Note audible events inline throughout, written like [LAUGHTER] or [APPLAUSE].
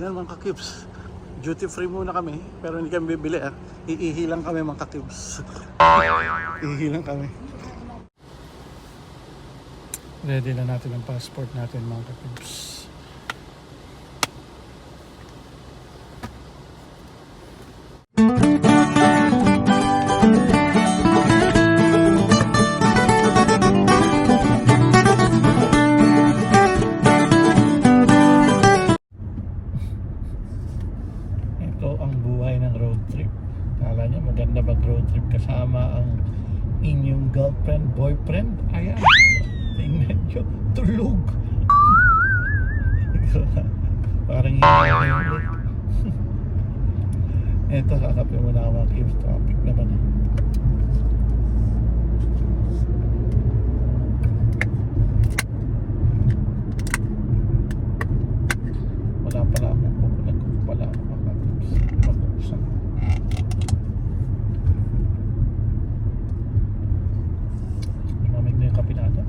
Yan mga kakibs. Duty free muna kami, pero hindi kami bibili ah. Iihi lang kami mga kakibs. Iihi lang kami. Ready na natin ang passport natin mga kakibs. Trip kasama ang inyong girlfriend, boyfriend. Ayan. Tingnan nyo. Tulog. [LAUGHS] Parang hindi. Ito, [LAUGHS] kakapin mo na ako mga kids. Traffic naman. eh. Wala pala ako. Nag pala ako mga kids. Mabuksan. Tumamig na yung kape natin.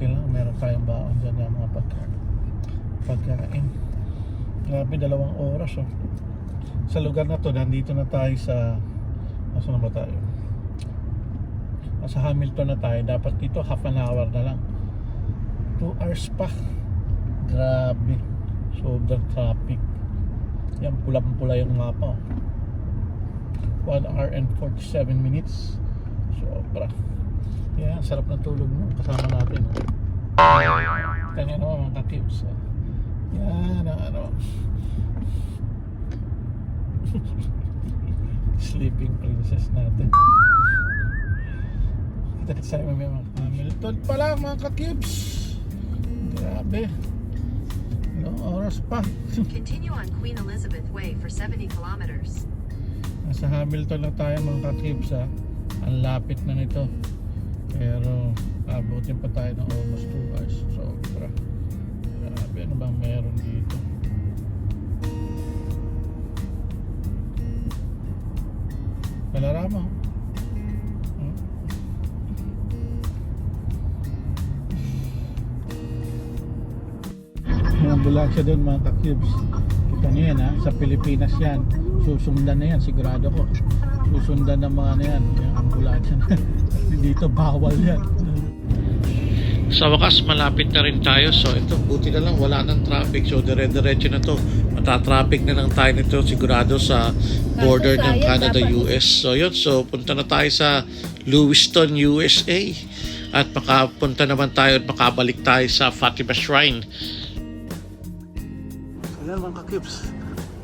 Buti lang, meron tayong baon dyan ng mga pagka, pagkain. Grabe, dalawang oras oh. Sa lugar na to, nandito na tayo sa... Nasaan na ba tayo? Nasa Hamilton na tayo. Dapat dito half an hour na lang. 2 hours pa. Grabe. Sobrang traffic. Yan, pulang-pula yung mapa. oh. 1 hour and 47 minutes. Sobra. Yan, sarap ng tulog mo. Kasama natin. oh. Kanya naman mga kakibs. oh. Yan, ang ano. [LAUGHS] Sleeping princess natin. Kita kita sa mga mga Hamilton pala mga kakibs. Grabe. Ilang oras pa. [LAUGHS] Continue on Queen Elizabeth Way for 70 kilometers. Nasa Hamilton na tayo mga kakibs ha. Ang lapit na nito. Pero abutin pa tayo ng almost 2 hours. Sobra. Grabe ano bang meron dito? Balarama. Hmm? May ambulansya doon mga kakibs. Kita niyo yan ha, sa Pilipinas yan. Susundan na yan, sigurado ko. Susundan ng mga na yan, yung ambulansya na. Dito bawal yan. Sa wakas, malapit na rin tayo. So ito, buti na lang, wala nang traffic. So dire-diretso na to. Matatraffic na lang tayo nito sigurado sa border ng Canada-US. So yun, so punta na tayo sa Lewiston, USA. At makapunta naman tayo at makabalik tayo sa Fatima Shrine. Ayan mga kakibs.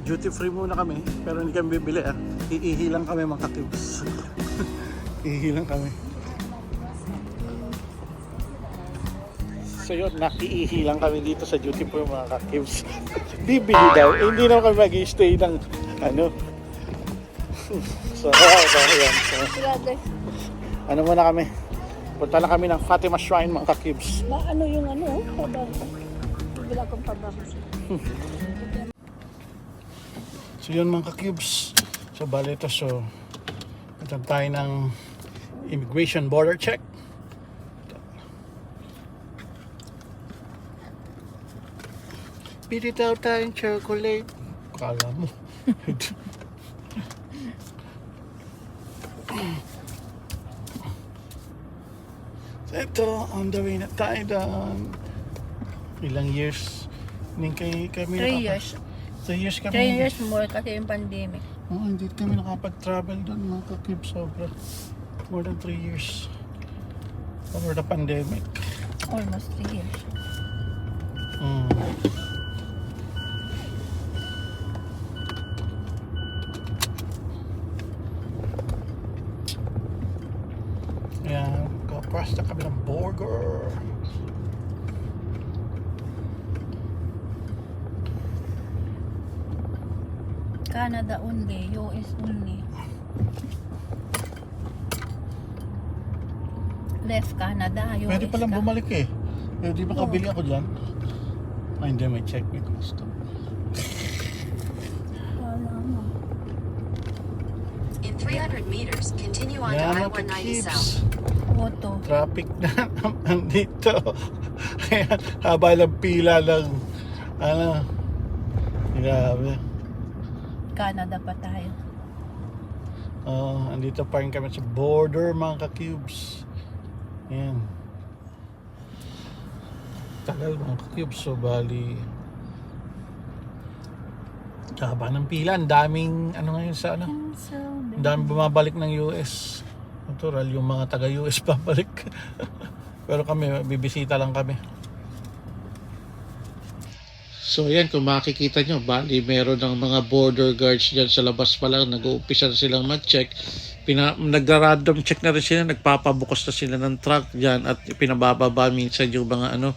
Duty free muna kami, pero hindi kami bibili ah. Iihi lang kami mga kakibs. [LAUGHS] Iihi lang kami. So yun, nakiihi lang kami dito sa duty free mga kakibs. [LAUGHS] bibili daw, eh, hindi naman kami mag-stay ng ano. so, [LAUGHS] so, ayan. So, ano muna kami? Punta na kami ng Fatima Shrine mga kakibs. Na ano yung ano, pabango. Bila kong pabango. [LAUGHS] So yun mga ka-cubes. So bali ito so ito tayo ng immigration border check. Pili daw tayong chocolate. Kala mo. so [LAUGHS] ito, on the way na tayo doon. Ilang years? Ning kay kami Three years. Three years kami. Three years more kasi yung pandemic. Oo, hindi kami nakapag-travel doon mga kakib sobra. More than 3 years. Over the pandemic. Almost three years. Mm. Ayan, na kami ng burger. Canada only, US only. Left Canada, US Pwede palang ka. bumalik eh. Eh, di ba kabili ako dyan? Ay, hindi, may check me custom. Wala mo. In 300 meters, continue on to Yan, I-190 Kips. South. Auto. Traffic na naman [LAUGHS] dito. Ayan, haba ng pila ng ano. Grabe. Canada pa tayo. Oh, andito pa rin kami sa border mga ka-cubes. Ayan. Tagal mga ka-cubes. So, bali... Haba ng pila. Ang daming, ano ngayon sa ano? Ang daming bumabalik ng US. Natural, yung mga taga-US [LAUGHS] babalik. Pero kami, bibisita lang kami. So yan, kung makikita nyo, bali meron ng mga border guards dyan sa labas pa lang, nag-uumpisa na silang mag-check. Pina, nagra-random check na rin sila, nagpapabukas na sila ng truck dyan at pinabababa minsan yung mga ano,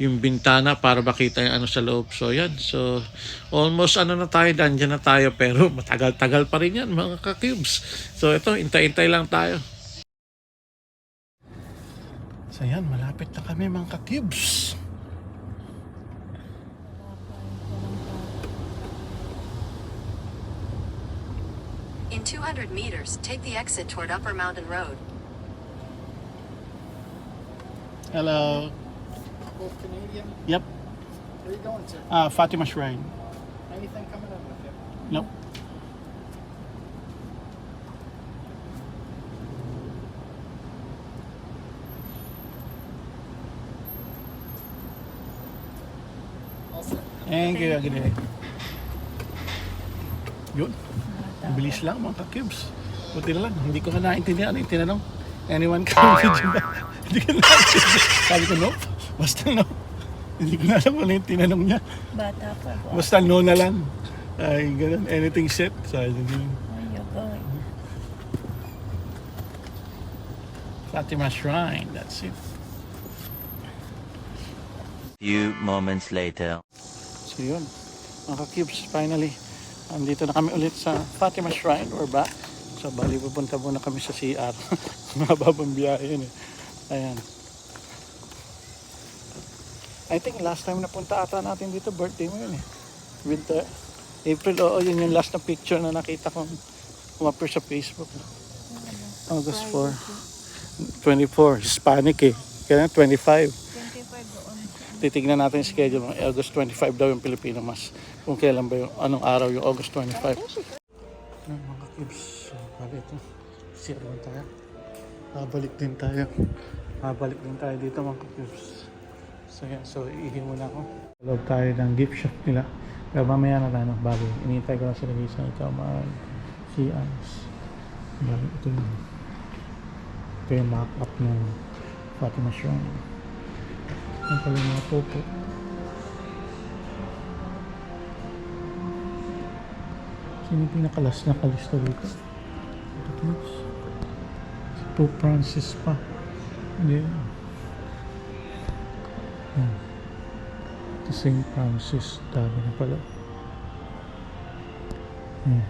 yung bintana para makita yung ano sa loob. So yan, so almost ano na tayo, dyan na tayo pero [LAUGHS] matagal-tagal pa rin yan mga ka-cubes. So ito, intay-intay lang tayo. So yan, malapit na kami mga ka-cubes. In 200 meters, take the exit toward Upper Mountain Road. Hello. Both Canadian. Yep. Where are you going to? Uh, Fatima Shrine. Anything coming up with you? Nope. Thank you. Good. Yun. Ang bilis lang mga ka-cubes. Buti na lang. Hindi ko na naintindihan yung tinanong. Anyone can video ba? Hindi ko naintindihan. Sabi ko, nope. Basta no. Hindi ko na alam ano yung tinanong niya. Bata pa ba? Basta no na lang. Ay, ganun. Anything set. Sabi ko, Ayun, Fatima Shrine. That's it. Few moments later. So yun, mga ka-cubes, finally, andito na kami ulit sa Fatima Shrine. We're back. So bali, pupunta muna kami sa CR. [LAUGHS] Mababang biyahe yun eh. Ayan. I think last time na punta ata natin dito, birthday mo yun eh. With the April, oo, yun yung last na picture na nakita kong umapir sa Facebook. August 4. 24, Hispanic eh. Kaya 25 25 doon. titignan natin yung schedule ng August 25 daw yung Pilipino mas kung kailan ba yung anong araw yung August 25 Ayun, mga kids so bali ito siya naman tayo babalik din tayo babalik din tayo dito mga kids so yan so iihi muna ako loob tayo ng gift shop nila pero mamaya na tayo bago inintay ko lang sila isa ikaw mag Ans bali ito yung ito yung mock-up ng Fatima Shrine ang pala yung mga popo. Sino yung pinakalas na kalista dito? Ito Pope Francis pa. Hindi. Hmm. Ito St. Francis. Dami na pala. Hmm.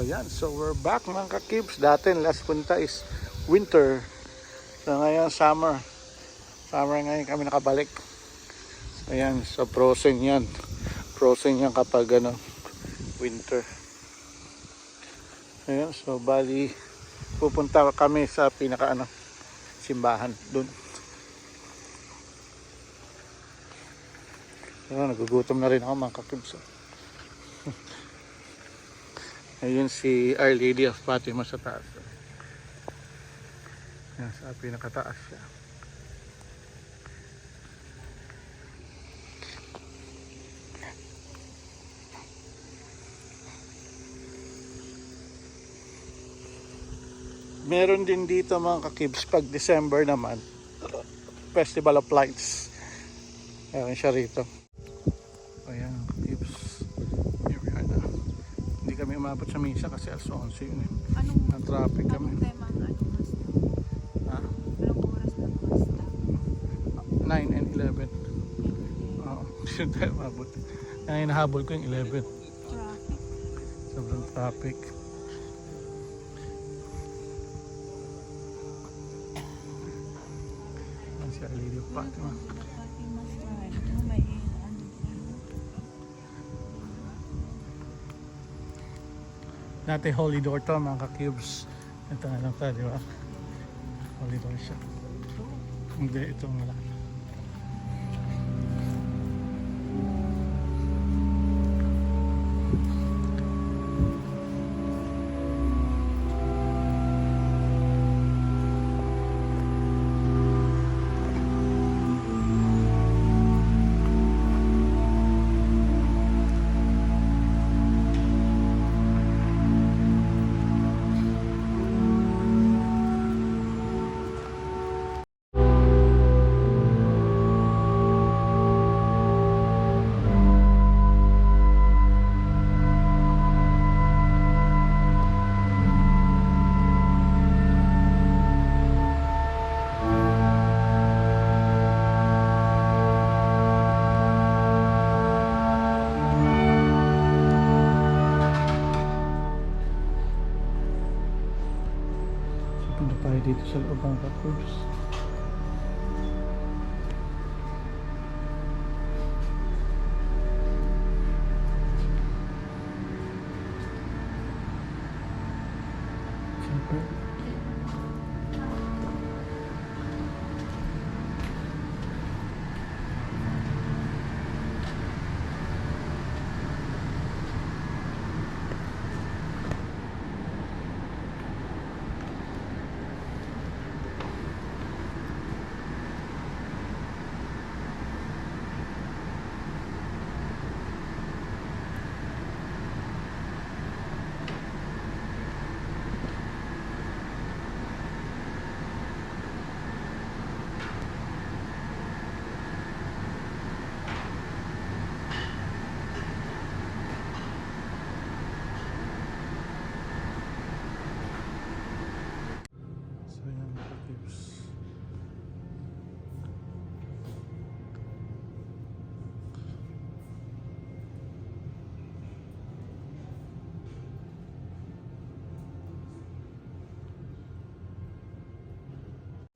So yan, so we're back mga ka-kibs. Dati last punta is winter. So ngayon summer. Summer ngayon kami nakabalik. So yan, so frozen yan. Frozen yan kapag ano, winter. Ayan, so bali pupunta kami sa pinaka ano, simbahan dun. So, nagugutom na rin ako mga ka-kibs. oh. Ayun si Our Lady of Fatima sa taas. Yan, sa pinakataas siya. Meron din dito mga kakibs pag December naman. Festival of Lights. Meron siya rito. Ayan. Kami umabot sa misa kasi alas 11 yun eh. Anong, Ang traffic kami. anong tema ang ano basta? Ha? Anong oras ng basta? 9 and 11. Oo, [LAUGHS] hindi tayo umabot. Kaya hinahabol ko yung 11. Traffic. Sobrang traffic. Ayan si Lady Fatima. Fatima Dati holy door to mga ka-cubes. Ito na lang tayo, di ba? Holy door siya. Hindi, itong wala.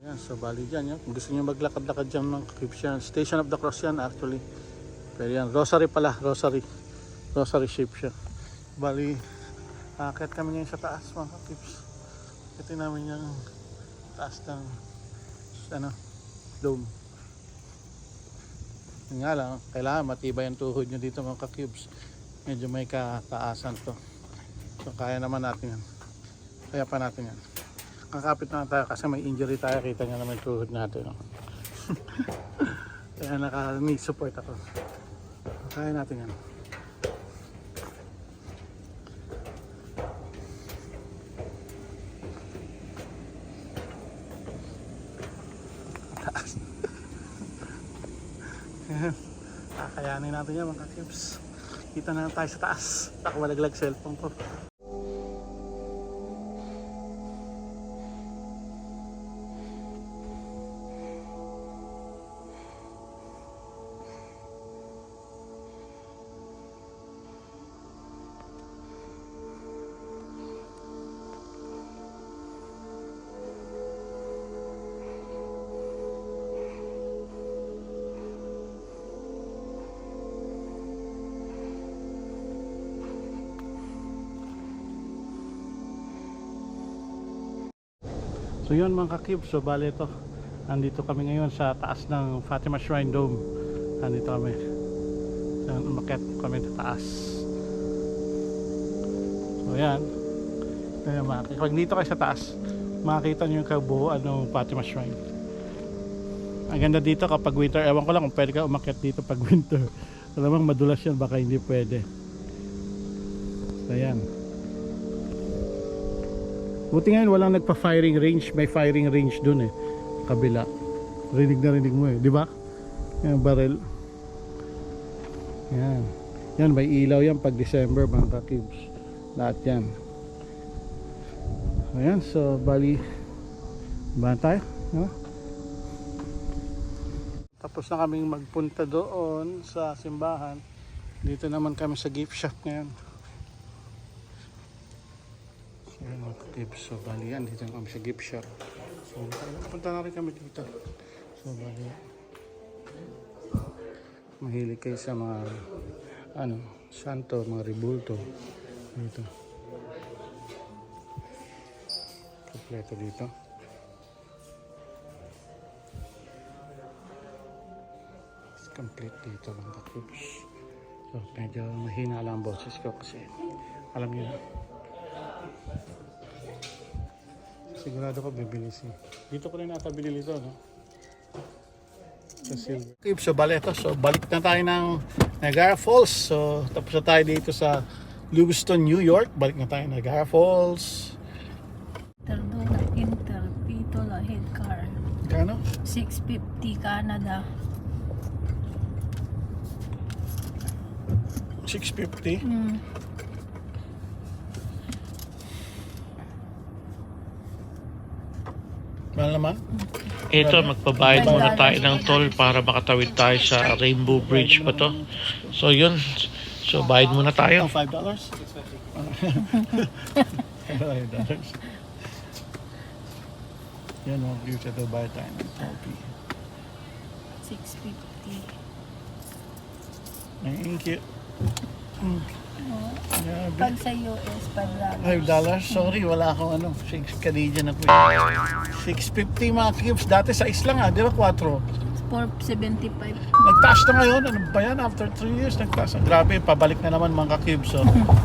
Yan, so bali dyan yan. Kung gusto niyo maglakad-lakad dyan tips yan. Station of the Cross yan actually. Pero yan, Rosary pala, Rosary. Rosary shape siya. Bali, akit kami ngayon sa taas mga tips. Ito namin yung taas ng ano, dome. Yun nga lang, kailangan matibay ang tuhod nyo dito mga ka-cubes. Medyo may kataasan to. So kaya naman natin yan. Kaya pa natin yan. Kakapit na tayo kasi may injury tayo. Kita nyo naman tuhod natin. No? [LAUGHS] kaya naka-knee support ako. Kaya natin yan. [LAUGHS] Kakayanin natin yan mga tips. Kita na tayo sa taas. Ako malaglag cellphone ko. So yun mga kakibs, so bali ito. Nandito kami ngayon sa taas ng Fatima Shrine Dome. Nandito kami. Yan, umakyat kami sa taas. So yan. Ayan, Pag dito kayo sa taas, makikita nyo yung kabuuan ng Fatima Shrine. Ang ganda dito kapag winter. Ewan ko lang kung pwede ka umakyat dito pag [LAUGHS] winter. Alamang madulas yan, baka hindi pwede. So yan. Buti ngayon walang nagpa-firing range. May firing range dun eh. Kabila. Rinig na rinig mo eh. Di ba? Yan, barrel. Yan. Yan, may ilaw yan pag December mga ka-cubes. Lahat yan. Ayan, so bali, ba tayo? Tapos na kaming magpunta doon sa simbahan. Dito naman kami sa gift shop ngayon. Yun mga ka-cubes. So, bali yan. Dito kami sa gift shop. So, punta na rin kami dito. So, bali mahilig kayo sa mga ano, santo, mga ribulto dito. Kompleto dito. It's complete dito mga kakips. So, medyo mahina lang ang boses ko kasi alam niyo na. Sigurado ko bibili si. Dito ko rin nata binili to, no? Sa silver. Okay, so bali ito. So balik na tayo ng Niagara Falls. So tapos na tayo dito sa Lewiston, New York. Balik na tayo ng Niagara Falls. Tardona Inter, Pitola, head car. Gano? 650 Canada. 650. Mm. Mahal naman. Ito, magbabayad muna tayo ng toll para makatawid tayo sa Rainbow Bridge pa to. So yun, so bayad muna tayo. Oh, five dollars? Five dollars. Yan o, view sa Dubai tayo ng coffee. 650. Thank you. Mm. Grabe. Pag sa US, 5 Five dollars? Sorry, wala akong ano. Six Canadian ako. eh. 650 mga cubes. Dati sa islang ah, di ba? 4. 475. Nagtaas na ngayon. Ano ba yan? After 3 years, nagtaas. na. Grabe, pabalik na naman mga cubes. So,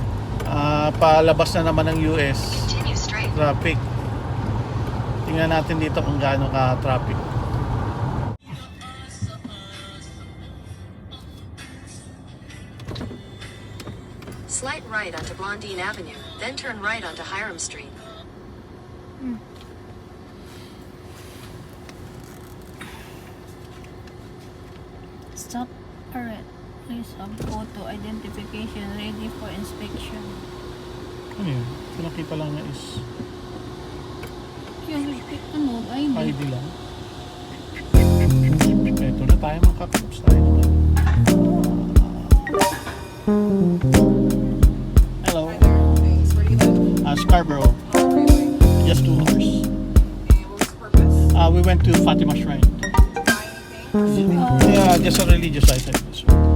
[LAUGHS] ah, palabas na naman ng US. Continue straight. Traffic. Tingnan natin dito kung gaano ka right onto Blondine Avenue, then turn right onto Hiram Street. Stop alright. Please have photo identification ready for inspection. Ano yun? Pinakita lang niya is Yung ano, ID. ID lang. Ito na tayo mga cubes. Tayo naman. Scarborough. Just two hours. Uh, we went to Fatima Shrine. Yeah, just a religious item.